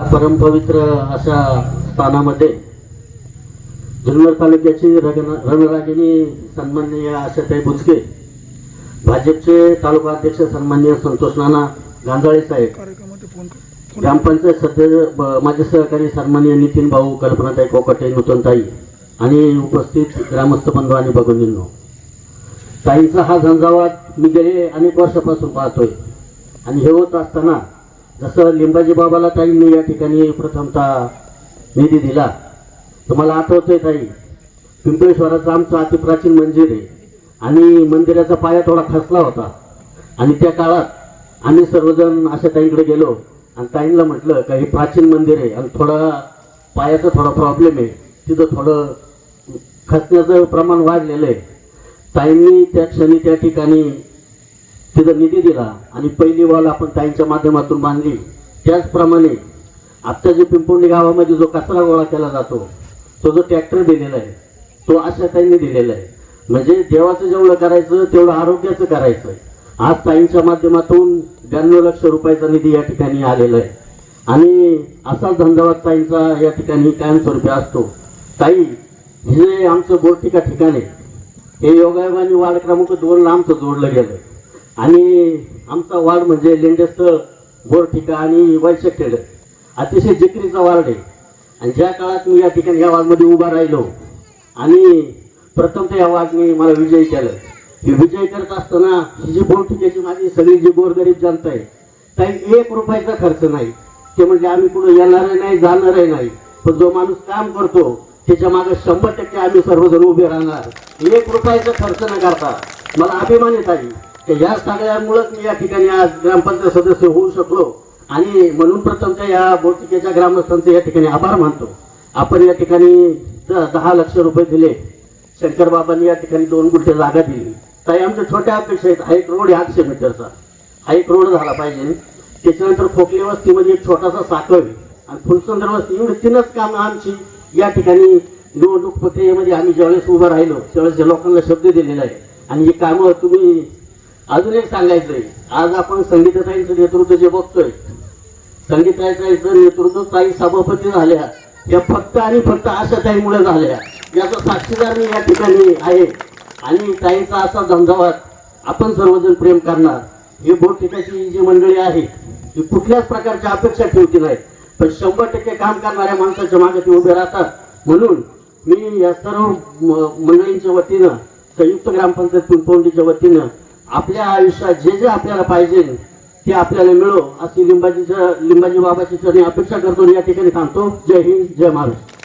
परमपवित्र अशा स्थानामध्ये जुन्नर तालुक्याची रगन रणरागिणी सन्माननीय आशाताई बुचके भाजपचे तालुका अध्यक्ष सन्माननीय संतोष नाना गांजाळे साहेब ग्रामपंचायत सध्या माझे सहकारी सन्माननीय नितीन भाऊ कल्पनाताई कोकटे नूतनताई आणि उपस्थित ग्रामस्थ बंधू आणि भगिनींनो. ताईंचा हा झंझावात मी गेले अनेक वर्षापासून पाहतोय. आणि हे होत असताना जसं लिंबाजी बाबाला ताईंनी या ठिकाणी प्रथमतः निधी दिला. तुम्हाला आठवतंय ताई पिंपळेश्वराचं आमचं अतिप्राचीन मंदिर आहे. आणि मंदिराचा पाया थोडा खसला होता. आणि त्या काळात आम्ही सर्वजण अशा ताईकडे गेलो. आणि ताईंना म्हटलं का हे प्राचीन मंदिर आहे आणि थोडा पायाचा थोडा प्रॉब्लेम आहे. तिथं थोडं खसण्याचं प्रमाण वाढलेलं आहे. ताईंनी त्या क्षणी त्या ठिकाणी तिथं निधी दिला आणि पहिली वॉल आपण ताईंच्या माध्यमातून बांधली. त्याचप्रमाणे आत्ता जे पिंपोंडी गावामध्ये जो कचरा गोळा केला जातो तो जो ट्रॅक्टर दिलेला आहे तो अशा ताईंनी दिलेला आहे. म्हणजे देवाचं जेवढं करायचं तेवढं आरोग्याचं करायचं. आज ताईंच्या माध्यमातून ब्याण्णव लक्ष रुपयाचा निधी या ठिकाणी आलेला आहे. आणि असाच धंदावाद ताईंचा या ठिकाणी कायमस्वरूपी असतो. ताई हे आमचं बोर्टिका ठिकाण आहे हे योगायोगाने वार्ड क्रमांक दोनला आमचं जोडलं गेलं आणि आमचा वार्ड म्हणजे लेंडेस्थळ बोरठिका आणि वैशखेड अतिशय जिकरीचा वार्ड आहे. आणि ज्या काळात मी या ठिकाणी या वार्डमध्ये उभा राहिलो आणि प्रथम तर या वार्डने मला विजयी केलं. हे विजय करत असताना ही जी बोरठिकाची माझी सगळी जी गोरगरीब जनता आहे काही एक रुपयाचा खर्च नाही. ते म्हणजे आम्ही कुठं येणारही नाही जाणारही नाही. पण जो माणूस काम करतो त्याच्यामागे शंभर टक्के आम्ही सर्वजण उभे राहणार. एक रुपयाचा खर्च न करता. मला अभिमान येत आहे तर या सगळ्यामुळंच मी या ठिकाणी आज ग्रामपंचायत सदस्य होऊ शकलो. आणि म्हणून प्रथमच्या या बोटिकेच्या ग्रामस्थांचे या ठिकाणी आभार मानतो. आपण या ठिकाणी द- दहा लक्ष रुपये दिले. शंकरबाबांनी या ठिकाणी दोन गुंठे जागा दिली. ताई आमच्या छोट्या अपेक्षा आहेत. हा एक रोड आठशे मीटरचा. हा एक रोड झाला पाहिजे. त्याच्यानंतर खोकले वस्तीमध्ये एक छोटासा साखळ आणि फुलसुंदर वस्ती एवढी तीनच कामं आमची. या ठिकाणी निवडणूक प्रक्रियेमध्ये आम्ही ज्यावेळेस उभं राहिलो त्यावेळेस लोकांना शब्द दिलेला आहे. आणि ही कामं तुम्ही अजून एक सांगायचं आहे आज आपण संगीतताईंचं नेतृत्व जे बघतोय संगीताईचं नेतृत्व ताई सभापती झाल्या. या फक्त आणि फक्त आशाताईमुळे झाल्या. याचा साक्षीदार मी या ठिकाणी आहे. आणि ताईचा असा धंदावाद आपण सर्वजण प्रेम करणार. ही बोटिकाची जी मंडळी आहे ही कुठल्याच प्रकारच्या अपेक्षा ठेवती नाही. पण शंभर टक्के काम करणाऱ्या माणसाच्या मागे ते उभे राहतात. म्हणून मी या सर्व मंडळींच्या वतीनं संयुक्त ग्रामपंचायत पिंपवंडीच्या वतीनं आपल्या आयुष्यात जे जे आपल्याला पाहिजे ते आपल्याला मिळो. अशी लिंबाची लिंबाजी बाबाची चरणी अपेक्षा करतो या ठिकाणी थांबतो जय हिंद जय महाराष्ट्र.